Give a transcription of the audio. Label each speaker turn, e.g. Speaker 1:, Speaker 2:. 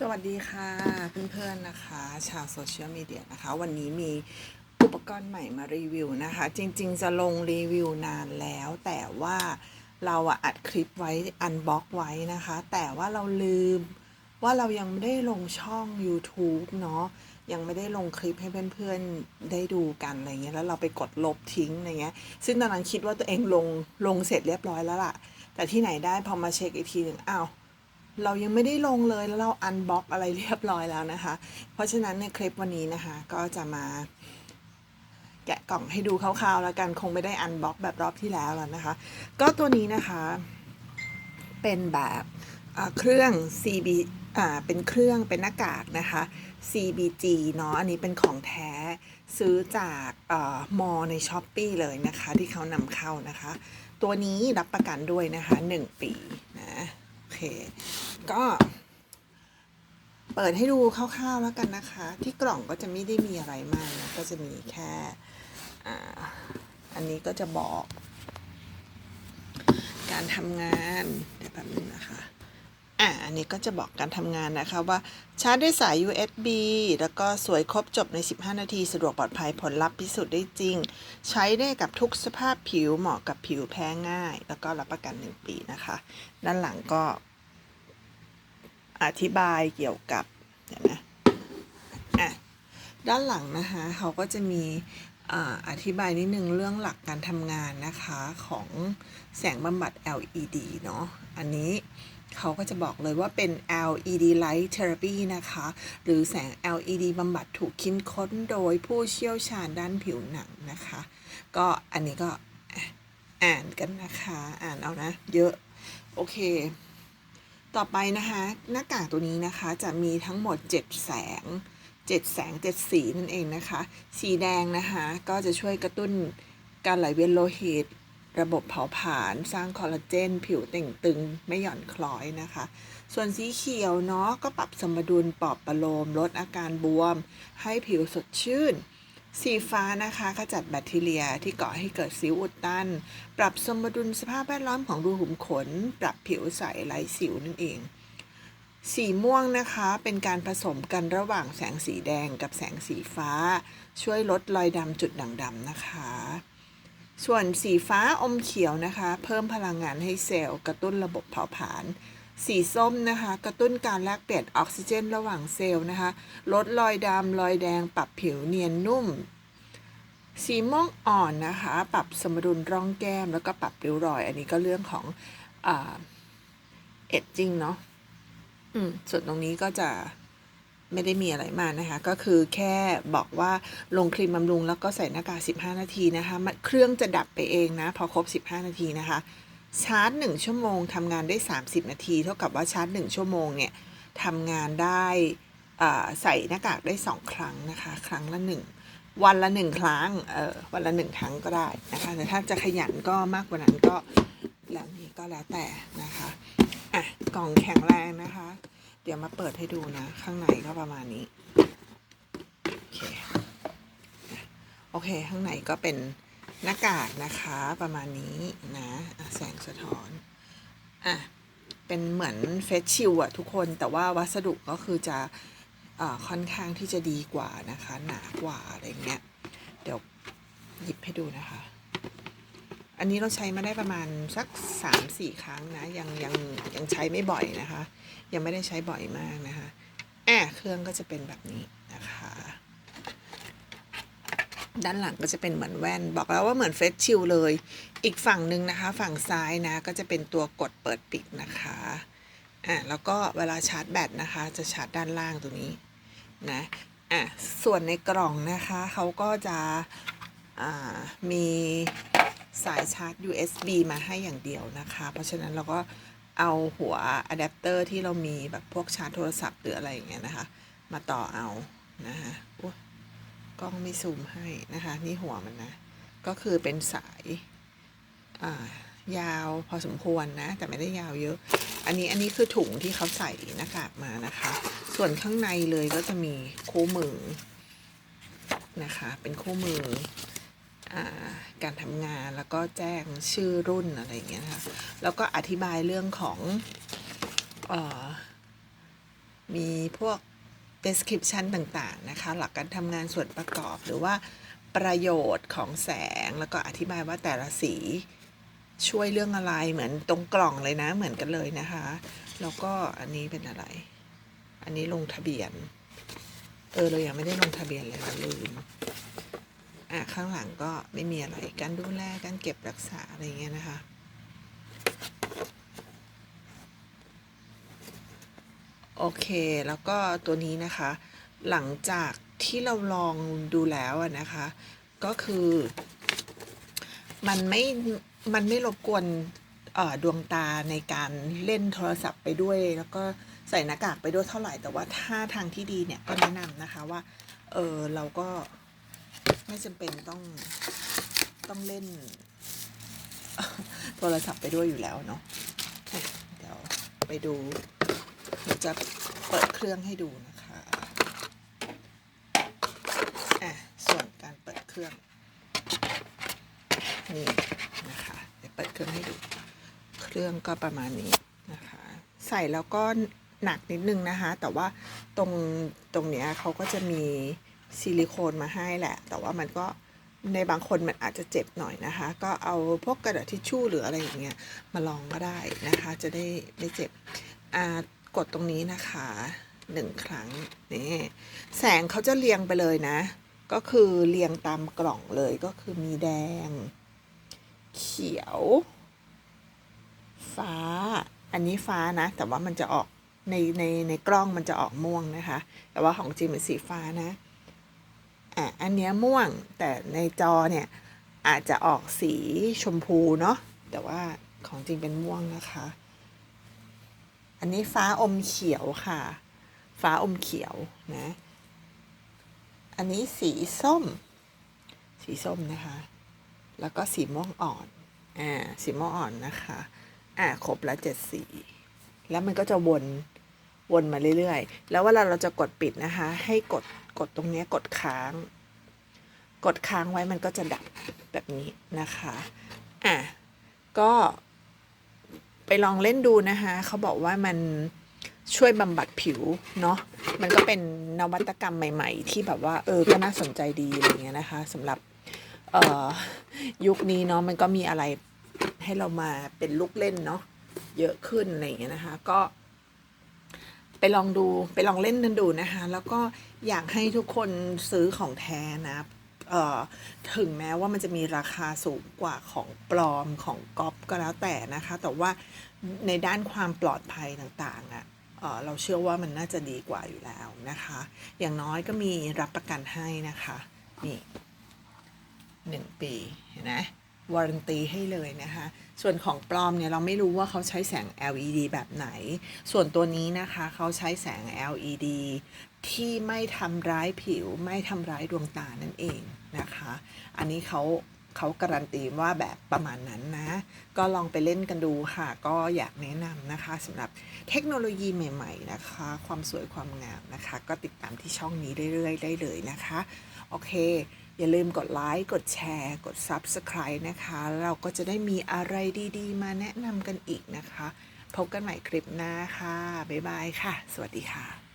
Speaker 1: สวัสดีค่ะเพื่อนๆนะคะ ชาวโซเชียลมีเดียนะคะ วันนี้มีอุปกรณ์ใหม่มารีวิวนะคะ จริงๆ จะลงรีวิวนานแล้ว แต่ว่าเราอัดคลิปไว้อันบ็อกไว้นะคะ แต่ว่าเราลืมว่าเรายังไม่ได้ลงช่อง YouTube เนาะยังไม่ได้ลงคลิปให้เพื่อนๆได้ดูกันอะไรเงี้ยแล้วเราไปกดลบทิ้งอะไรเงี้ย ซึ่งตอนนั้นคิดว่าตัวเองลงลงเสร็จเรียบร้อยแล้วล่ะ แต่ที่ไหนได้พอมาเช็คอีกทีหนึ่งอ้าว เรายังไม่ได้ลงเลยแล้วเราอันบ็อกอะไรเรียบร้อยแล้วนะคะ เพราะฉะนั้นในคลิปวันนี้นะคะ ก็จะมา แกะกล่องให้ดูคร่าวๆแล้วกันคงไม่ได้อันบ็อกแบบรอบที่แล้วแล้วนะคะ ก็ตัวนี้นะคะ เป็นแบบเครื่อง CB อ่าเป็นเครื่องเป็นหน้ากากนะคะ CBG เนาะอันนี้เป็นของแท้ซื้อจากอ่อมอใน s h อ p e e เลยนะคะ ที่เขานำเข้านะคะ ตัวนี้รับประกันด้วยนะคะ 1 ปีนะ โอเค ก็เปิดให้ดูคร่าวๆแล้วกันนะคะ ที่กล่องก็จะไม่ได้มีอะไรมากนะก็จะมีแค่อ,อันนี้ก็จะบอก การทำงานเดี๋ยวแป๊บนึงนะคะอะอันนี้ก็จะบอกการทำงานนะคะว่าชาร์จด้วยสาย USB แล้วก็สวยครบจบใน 15 นาที สะดวกปลอดภัยผลลัพธ์พิสูจน์ได้จริง ใช้ได้กับทุกสภาพผิวเหมาะกับผิวแพ้ง่าย แล้วก็รับประกัน 1 ปีนะคะ ด้านหลังก็ อธิบายเกี่ยวกับเดี๋ยวนะอะด้านหลังนะคะเขาก็จะมีอธิบายนิดนึงเรื่องหลักการทำงานนะคะของแสงบำบัด LED เนาะอันนี้เขาก็จะบอกเลยว่าเป็น LED light therapy นะคะ หรือแสง LED บำบัดถูกคิดค้นโดยผู้เชี่ยวชาญด้านผิวหนังนะคะ ก็อันนี้ก็อ่านกันนะคะ อ่านเอานะ เยอะ โอเค ต่อไปนะคะหน้ากากตัวนี้นะคะจะมีทั้งหมด 7 แสง 7 แสง 7 สีนั่นเองนะคะ สีแดงนะคะก็จะช่วยกระตุ้นการไหลเวียนโลหิต ระบบเผาผลาญสร้างคอลลาเจน ผิวเต่งตึงไม่หย่อนคล้อยนะคะ ส่วนสีเขียวเนาะก็ปรับสมดุลปลอบประโลม ลดอาการบวม ให้ผิวสดชื่น สีฟ้านะคะขจัดแบคทีเรียที่ก่อให้เกิดสิวอุดตัน ปรับสมดุลสภาพแวดล้อมของรูขุมขน ปรับผิวใสไร้สิวนั่นเอง สีม่วงนะคะเป็นการผสมกันระหว่างแสงสีแดงกับแสงสีฟ้า ช่วยลดรอยดำจุดด่างดำนะคะ ส่วนสีฟ้าอมเขียวนะคะ เพิ่มพลังงานให้เซลล์กระตุ้นระบบเผาผลาญ สีส้มนะคะ กระตุ้นการแลกเปลี่ยนออกซิเจนระหว่างเซลล์นะคะ ลดรอยดำรอยแดง ปรับผิวเนียนนุ่ม สีม่วงอ่อนนะคะ ปรับสมดุลร่องแก้มแล้วก็ปรับริ้วรอย อันนี้ก็เรื่องของเอดจิ้งเนาะส่วนตรงนี้ก็จะไม่ได้มีอะไรมากนะคะ ก็คือแค่บอกว่าลงครีมบำรุงแล้วก็ใส่หน้ากาก 15 นาทีนะคะ เครื่องจะดับไปเองนะ พอครบ 15 นาทีนะคะ ชาร์จ 1 ชั่วโมงทำงานได้ 30 นาที เท่ากับว่าชาร์จ 1 ชั่วโมงเนี่ยทำงานได้ใส่หน้ากากได้ 2 ครั้งนะคะ ครั้งละ 1 วันละ 1 ครั้งเออวันละ 1 ครั้งก็ได้นะคะแต่ถ้าจะขยันก็มากกว่านั้นก็แล้วนี้ก็แล้วแต่นะคะอะกล่องแข็งแรงนะคะ เดี๋ยวมาเปิดให้ดูนะ ข้างในก็ประมาณนี้ โอเคโอเค ข้างในก็เป็น หน้ากากนะคะประมาณนี้นะแสงสะท้อนอะเป็นเหมือนเฟสชิลอะทุกคนแต่ว่าวัสดุก็คือจะอ่าค่อนข้างที่จะดีกว่านะคะ หนากว่าอะไรเงี้ยเดี๋ยวหยิบให้ดูนะคะ อันนี้เราใช้มาได้ประมาณสักสามสี่ครั้งนะ ยังยังยังใช้ไม่บ่อยนะคะ ยังไม่ได้ใช้บ่อยมากนะคะแอบเครื่องก็จะเป็นแบบนี้นะคะ ด้านหลังก็จะเป็นเหมือนแว่น บอกแล้วว่าเหมือนเฟสชิลเลย อีกฝั่งหนึ่งนะคะ ฝั่งซ้ายนะ ก็จะเป็นตัวกดเปิดปิดนะคะ อะ แล้วก็เวลาชาร์จแบตนะคะ จะชาร์จด้านล่างตรงนี้นะ อะ ส่วนในกล่องนะคะเขาก็จะอ่ามีสายชาร์จ USB มาให้อย่างเดียวนะคะ เพราะฉะนั้นเราก็เอาหัวอะแดปเตอร์ที่เรามีแบบพวกชาร์จโทรศัพท์หรืออะไรอย่างเงี้ยนะคะ มาต่อเอานะคะ กล้องไม่ซูมให้นะคะ นี่หัวมันนะ ก็คือเป็นสายอ่ายาวพอสมควรนะ แต่ไม่ได้ยาวเยอะ อันนี้อันนี้คือถุงที่เขาใส่หน้ากากมานะคะ ส่วนข้างในเลยก็จะมีคู่มือนะคะ เป็นคู่มืออการทำงานแล้วก็แจ้งชื่อรุ่นอะไรอย่างเงี้ยนะคะแล้วก็อธิบายเรื่องของออมีพวก description ต่างๆนะคะ หลักการทำงานส่วนประกอบหรือว่าประโยชน์ของแสงแล้วก็อธิบายว่าแต่ละสีช่วยเรื่องอะไรเหมือนตรงกล่องเลยนะ เหมือนกันเลยนะคะ แล้วก็อันนี้เป็นอะไร อันนี้ลงทะเบียน เออเรายังไม่ได้ลงทะเบียนเลยลืมอะข้างหลังก็ไม่มีอะไรการดูแลการเก็บรักษาอะไรเงี้ยนะคะ โอเค แล้วก็ตัวนี้นะคะ หลังจากที่เราลองดูแล้วนะคะ ก็คือ มันไม่ มันไม่รบกวนดวงตาในการเล่นโทรศัพท์ไปด้วย แล้วก็ใส่หน้ากากไปด้วยเท่าไหร่ แต่ว่าถ้าทางที่ดีเนี่ยก็แนะนำนะคะว่า เออเราก็ไม่จำเป็นต้องต้องเล่น โทรศัพท์ไปด้วยอยู่แล้วเนาะเดี๋ยวไปดู เดี๋ยวจะเปิดเครื่องให้ดูนะคะอะส่วนการเปิดเครื่องนี่นะคะเดี๋ยวเปิดเครื่องให้ดู เครื่องก็ประมาณนี้นะคะ ใส่แล้วก็หนักนิดนึงนะคะ แต่ว่าตรงตรงเนี้ยเขาก็จะมีซิลิโคนมาให้แหละ แต่ว่ามันก็ในบางคนมันอาจจะเจ็บหน่อยนะคะ ก็เอาพวกกระดาษทิชชู่หรืออะไรอย่างเงี้ยมาลองก็ได้นะคะ จะได้ไม่เจ็บอ่า กดตรงนี้นะคะหนึ่งครั้งนี่แสงเขาจะเรียงไปเลยนะ ก็คือเรียงตามกล่องเลยก็คือมีแดง เขียว ฟ้า อันนี้ฟ้านะ แต่ว่ามันจะออกในในในกล้องมันจะออกม่วงนะคะ แต่ว่าของจริงเป็นสีฟ้านะอะอันเนี้ยม่วงแต่ในจอเนี่ยอาจจะออกสีชมพูเนาะแต่ว่าของจริงเป็นม่วงนะคะ อันนี้ฟ้าอมเขียวค่ะ ฟ้าอมเขียวนะ อันนี้สีส้ม สีส้มนะคะ แล้วก็สีม่วงอ่อน อ่า สีม่วงอ่อนนะคะ อ่า ครบแล้วเจ็ดสี แล้วมันก็จะวน วนมาเรื่อยๆ แล้วเวลาเราจะกดปิดนะคะ ให้กด กดตรงนี้กดค้าง กดค้างไว้มันก็จะดับแบบนี้นะคะ อะ ก็ ไปลองเล่นดูนะคะเขาบอกว่ามันช่วยบำบัดผิวเนาะมันก็เป็นนวัตกรรมใหม่ ๆ ที่แบบว่าเออก็น่าสนใจดีอะไรเงี้ยนะคะสำหรับออยุคนี้เนาะมันก็มีอะไรให้เรามาเป็นลูกเล่นเนาะเยอะขึ้นอะไรเงี้ยนะคะ ก็ ไปลองดูไปลองเล่นกันดูนะคะ แล้วก็อยากให้ทุกคนซื้อของแท้นะ ถึงแม้ว่ามันจะมีราคาสูงกว่าของปลอมของก๊อปก็แล้วแต่นะคะ แต่ว่าในด้านความปลอดภัยต่างๆอะ่ะเอ่อเราเชื่อว่ามันน่าจะดีกว่าอยู่แล้วนะคะ อย่างน้อยก็มีรับประกันให้นะคะ นี่หนึ่งปีเห็นไหม วารันตีให้เลยนะคะ ส่วนของปลอมเนี่ยเราไม่รู้ว่าเขาใช้แสง LED แบบไหน ส่วนตัวนี้นะคะเขาใช้แสง LED ที่ไม่ทำร้ายผิวไม่ทำร้ายดวงตานั่นเองนะคะ อันนี้เขาเขาการันตีว่าแบบประมาณนั้นนะ ก็ลองไปเล่นกันดูค่ะ ก็อยากแนะนำนะคะสำหรับเทคโนโลยีใหม่ ๆ นะคะ ความสวยความงามนะคะ ก็ติดตามที่ช่องนี้เรื่อยๆได้เลยนะคะ โอเค อย่าลืมกดไลค์ กดแชร์ กด Subscribe นะคะ เราก็จะได้มีอะไรดีๆ มาแนะนำกันอีกนะคะ พบกันใหม่คลิปหน้าค่ะ บ๊ายบายค่ะ สวัสดีค่ะ